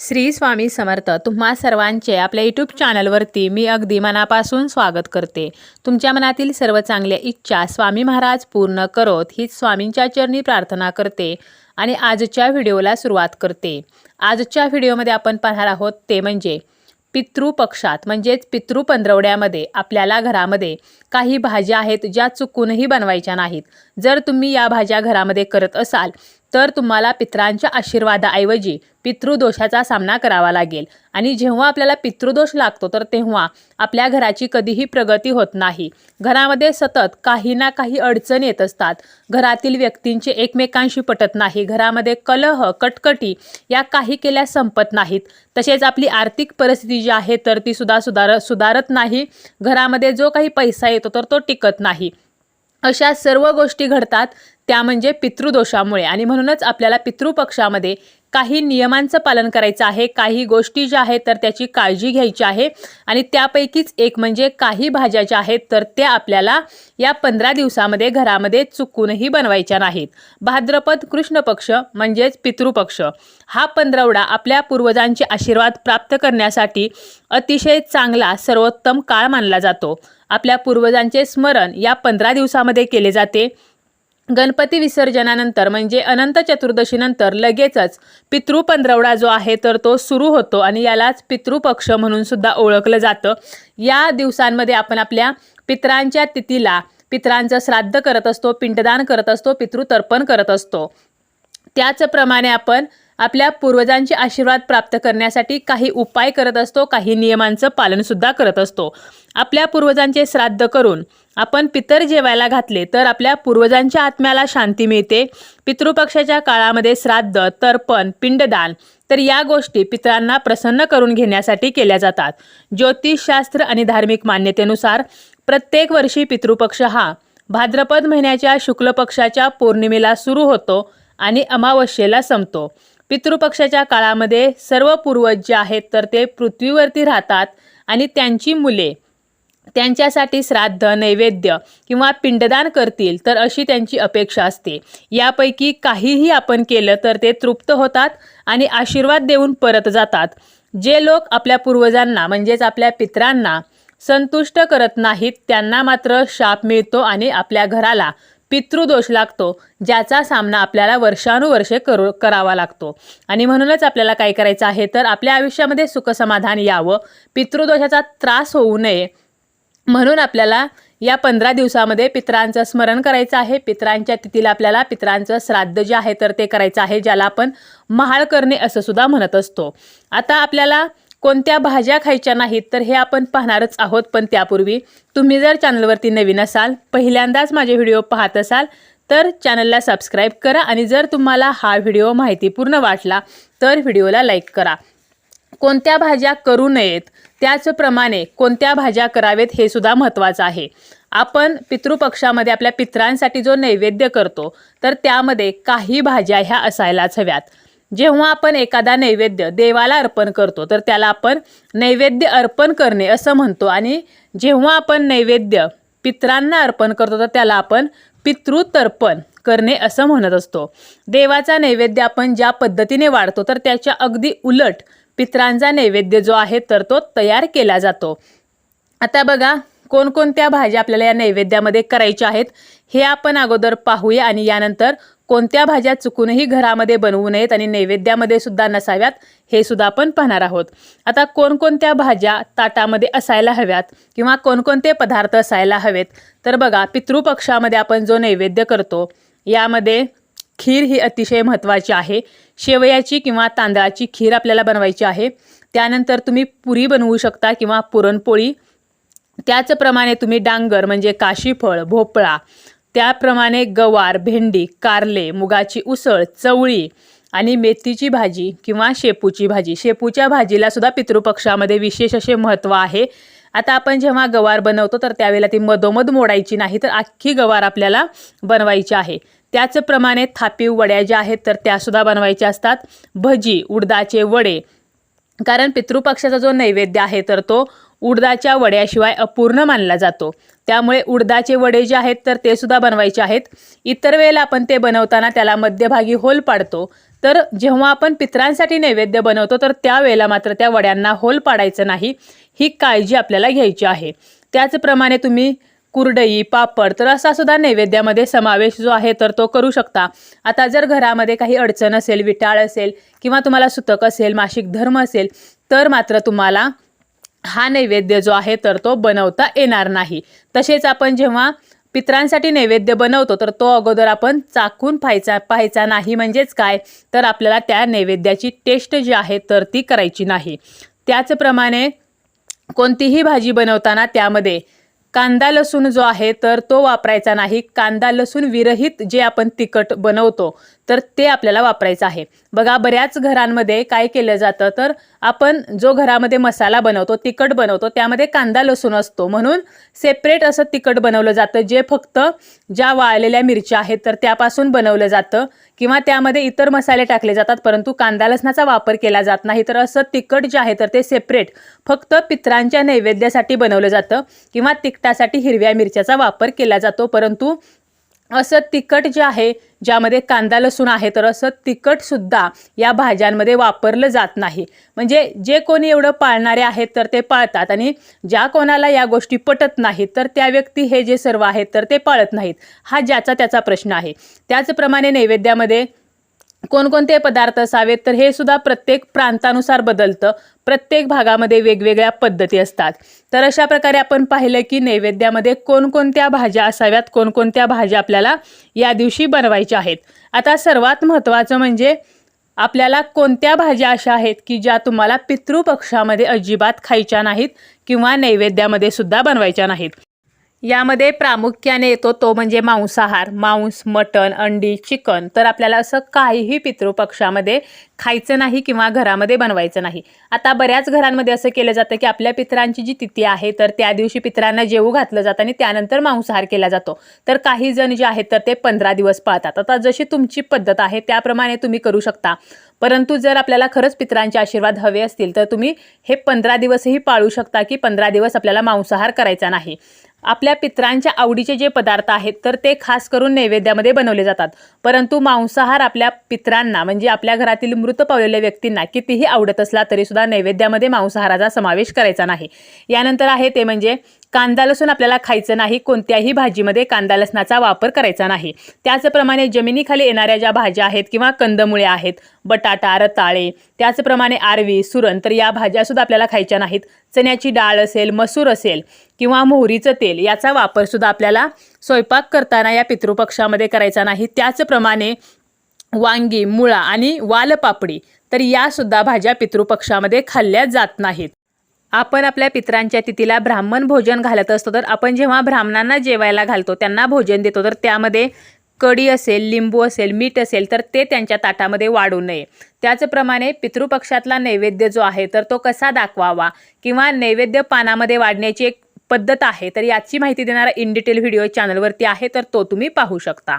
श्री स्वामी समर्थ तुम्हा सर्वांचे आपल्या यूट्यूब चॅनलवरती मी अगदी मनापासून स्वागत करते. तुमच्या मनातील सर्व चांगल्या इच्छा स्वामी महाराज पूर्ण करोत हीच स्वामींच्या चरणी प्रार्थना करते आणि आजच्या व्हिडिओला सुरुवात करते. आजच्या व्हिडिओमध्ये आपण पाहणार आहोत ते म्हणजे पितृपक्षात म्हणजेच पितृ पंधरवड्यामध्ये आपल्याला घरामध्ये काही भाज्या आहेत ज्या चुकूनही बनवायच्या नाहीत. जर तुम्ही या भाज्या घरामध्ये करत असाल तर तुम्हाला पित्रांच्या आशीर्वादाऐवजी पितृदोषाचा सामना करावा लागेल. आणि जेव्हा आपल्याला पितृदोष लागतो तर तेव्हा आपल्या घराची कधीही प्रगती होत नाही. घरामध्ये सतत काही ना काही अडचण येत असतात. घरातील व्यक्तींचे एकमेकांशी पटत नाही. घरामध्ये कलह कटकटी या काही केल्या संपत नाहीत. तसेच आपली आर्थिक परिस्थिती जी आहे तर ती सुद्धा सुधार सुधारत नाही. घरामध्ये जो काही पैसा येतो तर तो टिकत नाही. अशा सर्व गोष्टी घडतात त्या म्हणजे पितृदोषामुळे. आणि म्हणूनच आपल्याला पितृपक्षामध्ये काही नियमांचं पालन करायचं आहे काही गोष्टी ज्या आहेत तर त्याची काळजी घ्यायची आहे आणि त्यापैकीच एक म्हणजे काही भाज्या ज्या आहेत तर त्या आपल्याला या पंधरा दिवसामध्ये घरामध्ये चुकूनही बनवायच्या नाहीत. भाद्रपद कृष्ण पक्ष म्हणजेच पितृपक्ष. हा पंधरवडा आपल्या पूर्वजांचे आशीर्वाद प्राप्त करण्यासाठी अतिशय चांगला सर्वोत्तम काळ मानला जातो. आपल्या पूर्वजांचे स्मरण या पंधरा दिवसामध्ये केले जाते. गणपती विसर्जनानंतर म्हणजे अनंत चतुर्दशीनंतर लगेचच पितृ पंधरवडा जो आहे तर तो सुरू होतो आणि यालाच पितृपक्ष म्हणून सुद्धा ओळखलं जातं. या दिवसांमध्ये आपण आपल्या पितरांच्या तिथीला पितरांचं श्राद्ध करत असतो पिंडदान करत असतो पितृतर्पण करत असतो. त्याचप्रमाणे आपण आपल्या पूर्वजांचे आशीर्वाद प्राप्त करण्यासाठी काही उपाय करत असतो काही नियमांचं पालनसुद्धा करत असतो. आपल्या पूर्वजांचे श्राद्ध करून आपण पितर जेवायला घातले तर आपल्या पूर्वजांच्या आत्म्याला शांती मिळते. पितृपक्षाच्या काळामध्ये श्राद्ध तर्पण पिंडदान तर या गोष्टी पितरांना प्रसन्न करून घेण्यासाठी केल्या जातात. ज्योतिषशास्त्र आणि धार्मिक मान्यतेनुसार प्रत्येक वर्षी पितृपक्ष हा भाद्रपद महिन्याच्या शुक्ल पक्षाच्या पौर्णिमेला सुरू होतो आणि अमावस्येला संपतो. पितृपक्षाच्या काळामध्ये सर्व पूर्वज जे आहेत तर ते पृथ्वीवरती राहतात आणि त्यांची मुले त्यांच्यासाठी श्राद्ध नैवेद्य किंवा पिंडदान करतील तर अशी त्यांची अपेक्षा असते. यापैकी काहीही आपण केलं तर ते तृप्त होतात आणि आशीर्वाद देऊन परत जातात. जे लोक आपल्या पूर्वजांना म्हणजेच आपल्या पित्रांना संतुष्ट करत नाहीत त्यांना मात्र शाप मिळतो आणि आपल्या घराला पितृदोष लागतो ज्याचा सामना आपल्याला वर्षानुवर्षे करू करावा लागतो. आणि म्हणूनच आपल्याला काय करायचं आहे तर आपल्या आयुष्यामध्ये सुखसमाधान यावं पितृदोषाचा त्रास होऊ नये. म्हणून आपल्याला या पंधरा दिवसामध्ये पित्रांचं स्मरण करायचं आहे. पित्रांच्या तिथीला आपल्याला पित्रांचं श्राद्ध जे आहे तर ते करायचं आहे ज्याला आपण महाळ करणे असं सुद्धा म्हणत असतो. आता आपल्याला कोणत्या भाज्या खायच्या नाहीत तर हे आपण पाहणारच आहोत. पण त्यापूर्वी तुम्ही जर चॅनलवरती नवीन असाल पहिल्यांदाच माझे व्हिडिओ पाहत असाल तर चॅनलला सबस्क्राईब करा आणि जर तुम्हाला हा व्हिडिओ माहितीपूर्ण वाटला तर व्हिडिओला लाईक करा. कोणत्या भाज्या करू नयेत त्याचप्रमाणे कोणत्या भाज्या करावेत हे सुद्धा महत्त्वाचं आहे. आपण पितृपक्षामध्ये आपल्या पित्रांसाठी जो नैवेद्य करतो तर त्यामध्ये काही भाज्या ह्या असायलाच हव्यात. जेव्हा आपण एखादा नैवेद्य देवाला अर्पण करतो तर त्याला आपण नैवेद्य अर्पण करणे असं म्हणतो. आणि जेव्हा आपण नैवेद्य पित्रांना अर्पण करतो तर त्याला आपण पितृतर्पण करणे असं म्हणत असतो. देवाचा नैवेद्य आपण ज्या पद्धतीने वाढतो तर त्याच्या अगदी उलट पित्रांचा नैवेद्य जो आहे तर तो तयार केला जातो. आता बघा कोणकोणत्या भाज्या आपल्याला या नैवेद्यामध्ये करायच्या आहेत हे आपण अगोदर पाहूया आणि यानंतर कोणत्या भाज्या चुकूनही घरामध्ये बनवू नयेत आणि नैवेद्यामध्ये सुद्धा नसाव्यात हे सुद्धा आपण पाहणार आहोत. आता कोणकोणत्या भाज्या ताटामध्ये असायला हव्यात किंवा कोणकोणते पदार्थ असायला हवेत? तर बघा पितृपक्षामध्ये आपण जो नैवेद्य करतो यामध्ये खीर ही अतिशय महत्त्वाची आहे. शेवयाची किंवा तांदळाची खीर आपल्याला बनवायची आहे. त्यानंतर तुम्ही पुरी बनवू शकता किंवा पुरणपोळी. त्याचप्रमाणे तुम्ही डांगर म्हणजे काशीफळ भोपळा त्याप्रमाणे गवार भेंडी कारले मुगाची उसळ चवळी आणि मेथीची भाजी किंवा शेपूची भाजी. शेपूच्या भाजीला सुद्धा पितृपक्षामध्ये विशेष असे महत्त्व आहे. आता आपण जेव्हा गवार बनवतो तर त्यावेळेला ती मधोमध मोडायची नाही तर अख्खी गवार आपल्याला बनवायची आहे. त्याचप्रमाणे थापीव वड्या ज्या आहेत तर त्यासुद्धा बनवायच्या असतात. भजी उडदाचे वडे. कारण पितृपक्षाचा जो नैवेद्य आहे तर तो उडदाच्या वड्याशिवाय अपूर्ण मानला जातो. त्यामुळे उडदाचे वडे जे आहेत तर ते सुद्धा बनवायचे आहेत. इतर वेळेला आपण ते बनवताना त्याला मध्यभागी होल पाडतो. तर जेव्हा आपण पित्रांसाठी नैवेद्य बनवतो तर त्यावेळेला मात्र त्या वड्यांना होल पाडायचं नाही. ही काळजी आपल्याला घ्यायची आहे. त्याचप्रमाणे तुम्ही कुरडई पापड तर असा सुद्धा नैवेद्यामध्ये समावेश जो आहे तर तो करू शकता. आता जर घरामध्ये काही अडचण असेल विटाळ असेल किंवा तुम्हाला सुतक असेल मासिक धर्म असेल तर मात्र तुम्हाला हा नैवेद्य जो आहे तर तो बनवता येणार नाही. तसेच आपण जेव्हा पित्रांसाठी नैवेद्य बनवतो तर तो अगोदर आपण चाकून पाहायचा पाहायचा नाही म्हणजेच काय? तर आपल्याला त्या नैवेद्याची टेस्ट जी आहे तर ती करायची नाही. त्याचप्रमाणे कोणतीही भाजी बनवताना त्यामध्ये कांदा लसूण जो आहे तर तो वापरायचा नाही. कांदा लसूण विरहित जे आपण तिखट बनवतो तर ते आपल्याला वापरायचं आहे. बघा बऱ्याच घरांमध्ये काय केलं जातं? तर आपण जो घरामध्ये मसाला बनवतो तिखट बनवतो त्यामध्ये कांदा लसूण असतो. म्हणून सेपरेट असं तिखट बनवलं जातं जे फक्त ज्या वाळलेल्या मिरच्या आहेत तर त्यापासून बनवलं जातं. किंवा त्यामध्ये इतर मसाले टाकले जातात परंतु कांदा लसणाचा वापर केला जात नाही. तर असं तिखट जे आहे तर ते सेपरेट फक्त पित्रांच्या नैवेद्यासाठी बनवलं जातं किंवा तिखटासाठी हिरव्या मिरच्याचा वापर केला जातो. परंतु असं तिखट जे आहे ज्यामध्ये कांदा लसूण आहे तर असं तिखटसुद्धा या भाज्यांमध्ये वापरलं जात नाही. म्हणजे जे कोणी एवढं पाळणारे आहेत तर ते पाळतात आणि ज्या कोणाला या गोष्टी पटत नाहीत तर त्या व्यक्ती हे जे सर्व आहेत तर ते पाळत नाहीत. हा ज्याचा त्याचा प्रश्न आहे. त्याचप्रमाणे नैवेद्यामध्ये कोणकोणते पदार्थ असावेत तर हे सुद्धा प्रत्येक प्रांतानुसार बदलतं. प्रत्येक भागामध्ये वेगवेगळ्या पद्धती असतात. तर अशा प्रकारे आपण पाहिलं की नैवेद्यामध्ये कोणकोणत्या भाज्या असाव्यात कोणकोणत्या भाज्या आपल्याला या दिवशी बनवायच्या आहेत. आता सर्वात महत्त्वाचं म्हणजे आपल्याला कोणत्या भाज्या अशा आहेत की ज्या तुम्हाला पितृपक्षामध्ये अजिबात खायच्या नाहीत किंवा नैवेद्यामध्ये सुद्धा बनवायच्या नाहीत. यामध्ये प्रामुख्याने येतो तो म्हणजे मांसाहार मांस मटण अंडी चिकन. तर आपल्याला असं काहीही पितृपक्षामध्ये खायचं नाही किंवा घरामध्ये बनवायचं नाही. आता बऱ्याच घरांमध्ये असं केलं जातं की आपल्या पितरांची जी तिथी आहे तर त्या दिवशी पितरांना जेवू घातलं जातं आणि त्यानंतर मांसाहार केला जातो. तर काही जण जे आहेत तर ते पंधरा दिवस पाळतात. आता जशी तुमची पद्धत आहे त्याप्रमाणे तुम्ही करू शकता. परंतु जर आपल्याला खरंच पितरांचे आशीर्वाद हवे असतील तर तुम्ही हे पंधरा दिवसही पाळू शकता की पंधरा दिवस आपल्याला मांसाहार करायचा नाही. आपल्या पितरांच्या आवडीचे जे पदार्थ आहेत तर ते खास करून नैवेद्यामध्ये बनवले जातात. परंतु मांसाहार आपल्या पितरांना म्हणजे आपल्या घरातील मृत पावलेल्या व्यक्तींना कितीही आवडत असला तरीसुद्धा नैवेद्यामध्ये मांसाहाराचा समावेश करायचा नाही. यानंतर आहे ते म्हणजे कांदा लसूण आपल्याला खायचं नाही कोणत्याही भाजीमध्ये कांदा लसणाचा वापर करायचा नाही. त्याचप्रमाणे जमिनीखाली येणाऱ्या ज्या भाज्या आहेत किंवा कंदमुळे आहेत बटाटा रताळे त्याचप्रमाणे आरवी सुरण तर या भाज्यासुद्धा आपल्याला खायच्या नाहीत. चण्याची डाळ असेल मसूर असेल किंवा मोहरीचं तेल याचा वापरसुद्धा आपल्याला स्वयंपाक करताना या पितृपक्षामध्ये करायचा नाही. त्याचप्रमाणे वांगी मुळा आणि वालपापडी तर यासुद्धा भाज्या पितृपक्षामध्ये खाल्ल्या जात नाहीत. आपण आपल्या पितरांच्या तिथीला ब्राह्मण भोजन घालत असतो तर आपण जेव्हा ब्राह्मणांना जेवायला घालतो त्यांना भोजन देतो तर त्यामध्ये कढी असेल लिंबू असेल मीठ असेल तर ते त्यांच्या ताटामध्ये वाढू नये. त्याचप्रमाणे पितृपक्षातला नैवेद्य जो आहे तर तो कसा दाखवावा किंवा नैवेद्य पानामध्ये वाढण्याची एक पद्धत आहे तर याची माहिती देणारा इन डिटेल व्हिडिओ चॅनलवरती आहे तर तो तुम्ही पाहू शकता.